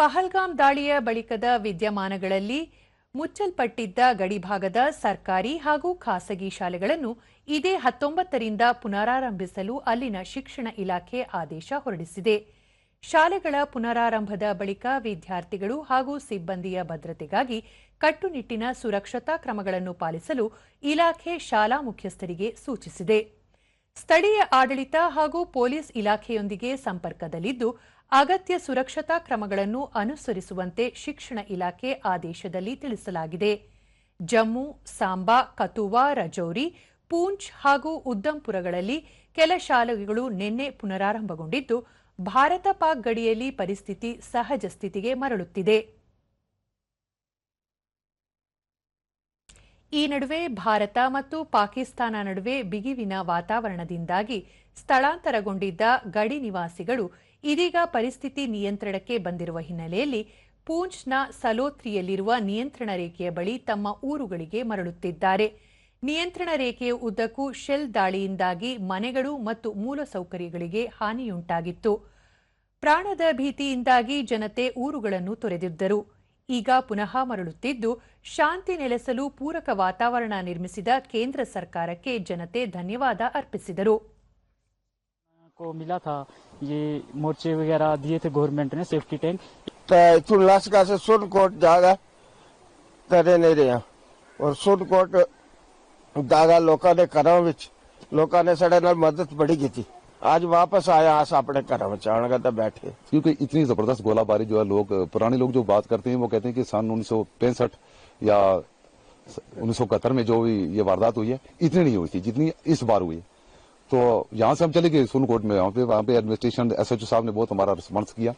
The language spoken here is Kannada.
ಪಹಲ್ಗಾಮ್ ದಾಳಿಯ ಬಳಿಕದ ವಿದ್ಯಮಾನಗಳಲ್ಲಿ ಮುಚ್ಚಲ್ಪಟ್ಟಿದ್ದ ಗಡಿಭಾಗದ ಸರ್ಕಾರಿ ಹಾಗೂ ಖಾಸಗಿ ಶಾಲೆಗಳನ್ನು ಇದೇ ಹತ್ತೊಂಬತ್ತರಿಂದ ಪುನರಾರಂಭಿಸಲು ಅಲ್ಲಿನ ಶಿಕ್ಷಣ ಇಲಾಖೆ ಆದೇಶ ಹೊರಡಿಸಿದೆ. ಶಾಲೆಗಳ ಪುನರಾರಂಭದ ಬಳಿಕ ವಿದ್ಯಾರ್ಥಿಗಳು ಹಾಗೂ ಸಿಬ್ಬಂದಿಯ ಭದ್ರತೆಗಾಗಿ ಕಟ್ಟುನಿಟ್ಟಿನ ಸುರಕ್ಷತಾ ಕ್ರಮಗಳನ್ನು ಪಾಲಿಸಲು ಇಲಾಖೆ ಶಾಲಾ ಮುಖ್ಯಸ್ಥರಿಗೆ ಸೂಚಿಸಿದೆ. ಸ್ಥಳೀಯ ಆಡಳಿತ ಹಾಗೂ ಪೊಲೀಸ್ ಇಲಾಖೆಯೊಂದಿಗೆ ಸಂಪರ್ಕದಲ್ಲಿದ್ದು ಅಗತ್ಯ ಸುರಕ್ಷತಾ ಕ್ರಮಗಳನ್ನು ಅನುಸರಿಸುವಂತೆ ಶಿಕ್ಷಣ ಇಲಾಖೆ ಆದೇಶದಲ್ಲಿ ತಿಳಿಸಲಾಗಿದೆ. ಜಮ್ಮು, ಸಾಂಬಾ, ಕತುವಾ, ರಜೌರಿ, ಪೂಂಚ್ ಹಾಗೂ ಉದ್ದಂಪುರಗಳಲ್ಲಿ ಕೆಲ ಶಾಲೆಗಳು ನಿನ್ನೆ ಪುನರಾರಂಭಗೊಂಡಿದ್ದು, ಭಾರತ ಪಾಕ್ ಗಡಿಯಲ್ಲಿ ಪರಿಸ್ಥಿತಿ ಸಹಜ ಸ್ಥಿತಿಗೆ ಮರಳುತ್ತಿದೆ. ಈ ನಡುವೆ ಭಾರತ ಮತ್ತು ಪಾಕಿಸ್ತಾನ ನಡುವೆ ಬಿಗಿವಿನ ವಾತಾವರಣದಿಂದಾಗಿ ಸ್ಥಳಾಂತರಗೊಂಡಿದ್ದ ಗಡಿ ನಿವಾಸಿಗಳು ಇದೀಗ ಪರಿಸ್ಥಿತಿ ನಿಯಂತ್ರಣಕ್ಕೆ ಬಂದಿರುವ ಹಿನ್ನೆಲೆಯಲ್ಲಿ ಪೂಂಚ್ನ ಸಲೋತ್ರಿಯಲ್ಲಿರುವ ನಿಯಂತ್ರಣ ರೇಖೆಯ ಬಳಿ ತಮ್ಮ ಊರುಗಳಿಗೆ ಮರಳುತ್ತಿದ್ದಾರೆ. ನಿಯಂತ್ರಣ ರೇಖೆಯ ಉದ್ದಕ್ಕೂ ಶೆಲ್ ದಾಳಿಯಿಂದಾಗಿ ಮನೆಗಳು ಮತ್ತು ಮೂಲಸೌಕರ್ಯಗಳಿಗೆ ಹಾನಿಯುಂಟಾಗಿತ್ತು. ಪ್ರಾಣದ ಭೀತಿಯಿಂದಾಗಿ ಜನತೆ ಊರುಗಳನ್ನು ತೊರೆದಿದ್ದರು. ಈಗ ಪುನಃ ಮರಳುತ್ತಿದ್ದು केंद्र सरकार के जनते धन्यवाद अर्पित को मिला था ये मोर्चे वगैरह दिए थे गवर्नमेंट ने सेफ्टी टैंक चुल्लास से सुनकोट ज़्यादा करे नहीं रहे और सुनकोट ज़्यादा लोगों ने करा लोगों ने साढ़े मदद बड़ी की थी। आज वापस आया, आस अपने घर बचाने का तो बैठे। क्योंकि इतनी ज़बरदस्त गोलाबारी जो है लोग, पुराने लोग जो बात करते हैं, वो कहते हैं कि सन उन्नीस सौ पैंसठ या उन्नीस सौ इकहत्तर में जो भी ये वारदात हुई है, इतनी नहीं हुई थी, जितनी इस बार हुई है। तो यहाँ से हम चले गए, सुनकोट में। वहाँ पे वहाँ पे एडमिनिस्ट्रेशन एसएचओ साहब ने बहुत हमारा रिस्पॉन्स किया।